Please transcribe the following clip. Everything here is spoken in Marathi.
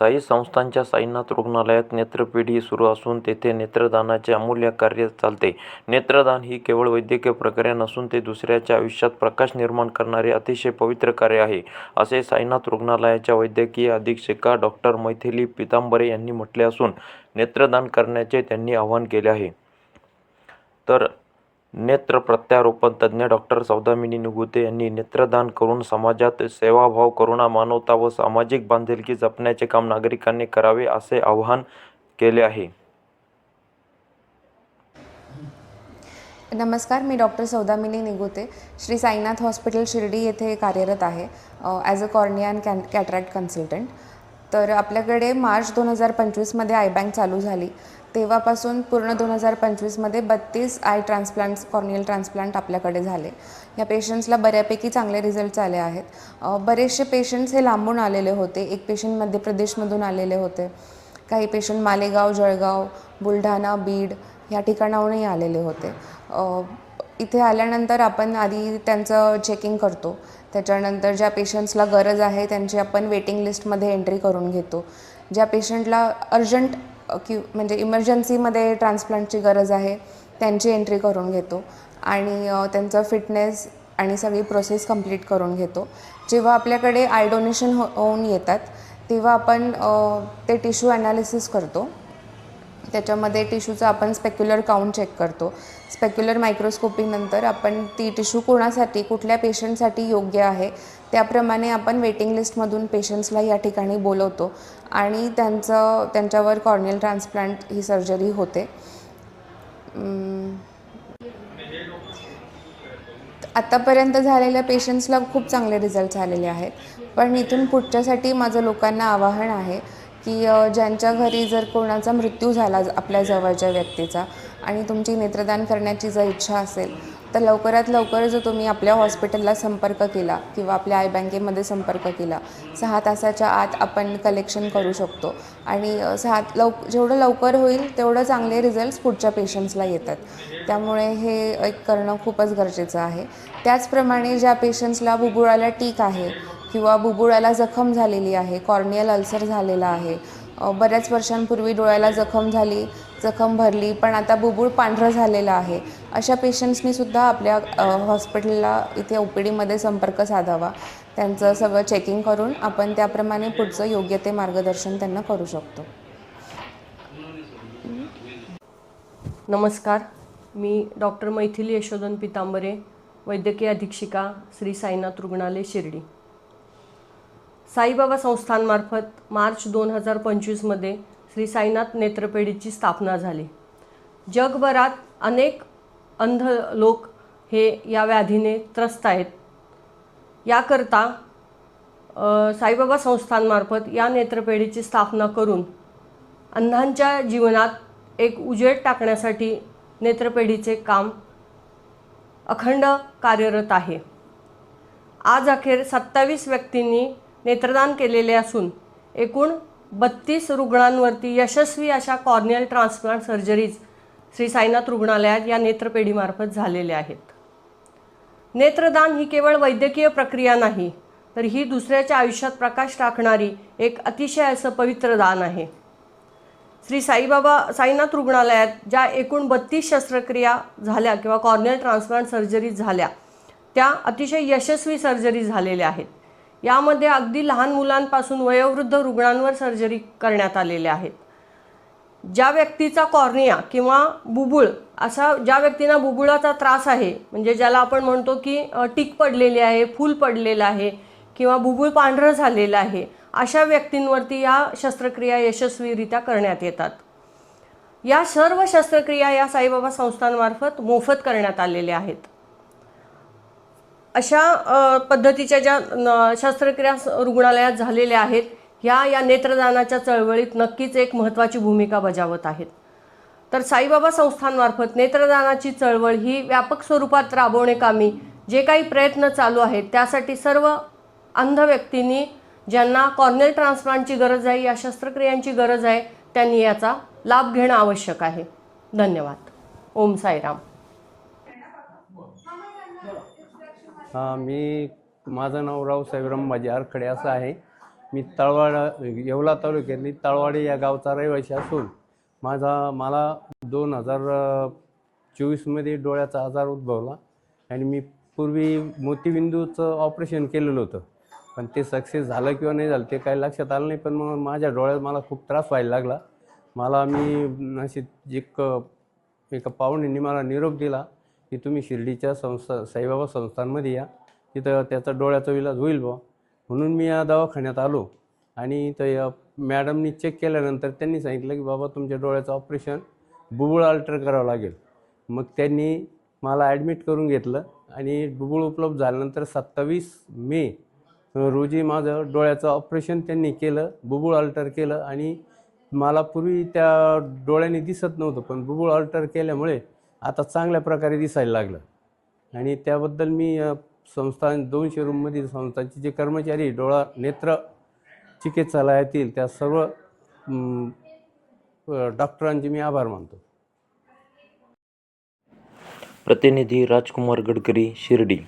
साई संस्थानच्या साईनाथ रुग्णालयात नेत्रपेढी सुरू असून तेथे नेत्रदानाचे अमूल्य कार्य चालते. नेत्रदान ही केवळ वैद्यकीय प्रक्रिया नसून ते दुसऱ्याच्या आयुष्यात प्रकाश निर्माण करणारे अतिशय पवित्र कार्य आहे असे साईनाथ रुग्णालयाच्या वैद्यकीय अधीक्षिका डॉक्टर मैथिली पितांबरे यांनी म्हटले असून नेत्रदान करण्याचे त्यांनी आवाहन केले आहे. तर नेत्र प्रत्यारोपण तज्ज्ञ डॉक्टर सौदामिनी निगुते यांनी नेत्रदान करून समाजात सेवाभाव करुणा मानवता व सामाजिक बांधिलकी जपण्याचे काम नागरिकांनी करावे असे आवाहन केले आहे. नमस्कार मी डॉक्टर सौदामिनी निगुते. श्री साईनाथ हॉस्पिटल शिर्डी येथे कार्यरत आहे as a cornea and can cataract consultant तर आपल्याकडे मार्च दोन हजार पंचवीसमध्ये आय बँक चालू झाली. तेव्हापासून पूर्ण दोन हजार पंचवीसमध्ये बत्तीस आय ट्रान्सप्लांट्स कॉर्नियल ट्रान्सप्लांट आपल्याकडे झाले. या पेशंट्सला बऱ्यापैकी चांगले रिझल्ट्स आले आहेत. बरेचसे पेशंट्स हे लांबून आलेले होते. एक पेशंट मध्य प्रदेशमधून आलेले होते. काही पेशंट मालेगाव जळगाव बुलढाणा बीड या ठिकाणाहूनही आलेले होते. इथे आल्यानंतर आपण आधी त्यांचं चेकिंग करतो. त्याच्यानंतर ज्या पेशंट्सला गरज आहे त्यांची आपण वेटिंग लिस्टमध्ये एंट्री करून घेतो. ज्या पेशंटला अर्जंट कि म्हणजे इमर्जन्सीमध्ये ट्रान्सप्लांटची गरज आहे त्यांची एंट्री करून घेतो. आणि त्यांचं फिटनेस आणि सगळी प्रोसेस कंप्लीट करून घेतो. जेव्हा आपल्याकडे आय डोनेशन हो होऊन येतात तेव्हा आपण ते टिश्यू ॲनालिसिस करतो. त्याच्यामध्ये टिश्यूचं आपण स्पेक्युलर काउंट चेक करतो. स्पेक्युलर मायक्रोस्कोपीनंतर आपण ती टिश्यू कोणासाठी कुठल्या पेशंटसाठी योग्य आहे त्याप्रमाणे आपण वेटिंग लिस्टमधून पेशंट्सला या ठिकाणी बोलवतो. आणि त्यांचं त्यांच्यावर कॉर्नियल ट्रान्सप्लांट ही सर्जरी होते. आत्तापर्यंत झालेल्या पेशंट्सला खूप चांगले रिझल्ट झालेले आहेत. पण इथून पुढच्यासाठी माझं लोकांना आवाहन आहे की ज्यांच्या घरी जर कोणाचा मृत्यू झाला ज- आपल्या जवळच्या व्यक्तीचा आणि तुमची नेत्रदान करण्याची जर इच्छा असेल तर लवकरात लवकर जर तुम्ही आपल्या हॉस्पिटलला संपर्क केला किंवा आपल्या आय बँकेमध्ये संपर्क केला सहा तासाच्या आत आपण कलेक्शन करू शकतो. आणि सहा लव जेवढं लवकर होईल तेवढं चांगले रिझल्ट्स पुढच्या पेशंट्सला येतात. त्यामुळे हे एक करणं खूपच गरजेचं आहे. त्याचप्रमाणे ज्या पेशंट्सला बुबुळाला टीक आहे किंवा बुबुळाला जखम झालेली आहे कॉर्नियल अल्सर झालेला आहे. बऱ्याच वर्षांपूर्वी डोळ्याला जखम झाली जखम भरली पण आता बुबुळ पांढरं झालेलं आहे. अशा पेशंट्सनीसुद्धा आपल्या हॉस्पिटलला इथे ओ पी डीमध्ये संपर्क साधावा. त्यांचं सगळं चेकिंग करून आपण त्याप्रमाणे पुढचं योग्य ते मार्गदर्शन त्यांना करू शकतो. नमस्कार. मी डॉक्टर मैथिली यशोधन पितांबरे वैद्यकीय अधीक्षिका श्री साईनाथ रुग्णालय शिर्डी. साईबाबा संस्थांमार्फत मार्च दोन हजार पंचवीसमध्ये श्री साईनाथ नेत्रपेढीची स्थापना झाली. जगभरात अनेक अंध लोक हे या व्याधीने त्रस्त आहेत. याकरता साईबाबा संस्थांमार्फत या नेत्रपेढीची स्थापना करून अंधांच्या जीवनात एक उजेड टाकण्यासाठी नेत्रपेढीचे काम अखंड कार्यरत आहे. आज अखेर सत्तावीस व्यक्तींनी नेत्रदान केलेले असून एकूण बत्तीस रुग्णांवरती यशस्वी अशा corneal transplant surgeries Shri Sainath रुग्णालयात या नेत्रपेढीमार्फत झालेल्या आहेत. नेत्रदान ही केवळ वैद्यकीय प्रक्रिया नाही तर ही दुसऱ्याच्या आयुष्यात प्रकाश टाकणारी एक अतिशय असं पवित्र दान आहे. श्री साईबाबा साईनाथ रुग्णालयात ज्या एकूण बत्तीस शस्त्रक्रिया झाल्या किंवा कॉर्नियल ट्रान्सप्लांट सर्जरी झाल्या त्या अतिशय यशस्वी सर्जरी झालेल्या आहेत. यामध्ये अगदी लहान मुलांपासून वयोवृद्ध रुग्णांवर सर्जरी करण्यात आलेल्या आहेत. ज्या व्यक्तीचा कॉर्निया किंवा बुबुळ असा ज्या व्यक्तींना बुबुळाचा त्रास आहे म्हणजे ज्याला आपण म्हणतो की टीक पडलेली आहे फूल पडलेलं आहे किंवा बुबुळ पांढरं झालेलं आहे अशा व्यक्तींवरती या शस्त्रक्रिया यशस्वीरित्या करण्यात येतात. या सर्व शस्त्रक्रिया या साईबाबा संस्थांमार्फत मोफत करण्यात आलेल्या आहेत. अशा पद्धतीच्या ज्या न- शस्त्रक्रिया स- रुग्णालयात झालेल्या आहेत ह्या या नेत्रदानाच्या चळवळीत नक्कीच एक महत्त्वाची भूमिका बजावत आहेत. तर साईबाबा संस्थांमार्फत नेत्रदानाची चळवळ ही व्यापक स्वरूपात राबवणे कामी जे काही प्रयत्न चालू आहेत त्यासाठी सर्व अंध व्यक्तींनी ज्यांना कॉर्नेल ट्रान्सप्लांटची गरज आहे या शस्त्रक्रियांची गरज आहे त्यांनी याचा लाभ घेणं आवश्यक आहे. धन्यवाद. ओम साईराम हा मी माझं नाव राव साहेबराम आरखडे असं आहे. मी तळवाडा येवला तालुक्यातली तळवाडी या गावचा रहिवासी असून माझा मला दोन हजार चोवीसमध्ये डोळ्याचा आजार उद्भवला आणि मी पूर्वी मोतीबिंदूचं ऑपरेशन केलेलं होतं. पण ते सक्सेस झालं किंवा नाही झालं ते काही लक्षात आलं नाही पण मग माझ्या डोळ्यात मला खूप त्रास व्हायला लागला. मला मी अशी एक एका पाहुण्यांनी मला निरोप दिला. की तुम्ही शिर्डीच्या संस्था साईबाबा संस्थांमध्ये या. तिथं त्याचा डोळ्याचा इलाज होईल बा म्हणून मी या दवाखान्यात आलो. आणि तर या मॅडमनी चेक केल्यानंतर त्यांनी सांगितलं की बाबा तुमच्या डोळ्याचं ऑपरेशन बुबुळ अल्टर करावं लागेल. मग त्यांनी मला ॲडमिट करून घेतलं. आणि बुबुळ उपलब्ध झाल्यानंतर सत्तावीस मे रोजी माझं डोळ्याचं ऑपरेशन त्यांनी केलं बुबुळ अल्टर केलं. आणि मला पूर्वी त्या डोळ्याने दिसत नव्हतं पण बुबुळ अल्टर केल्यामुळे आता चांगल्या प्रकारे दिसायला लागलं. आणि त्याबद्दल मी संस्था संस्थान दोनशे रूममधील संस्थांचे जे कर्मचारी डोळा नेत्र चिकित्सालयातील त्या सर्व डॉक्टरांचे मी आभार मानतो. प्रतिनिधी राजकुमार गडकरी शिर्डी.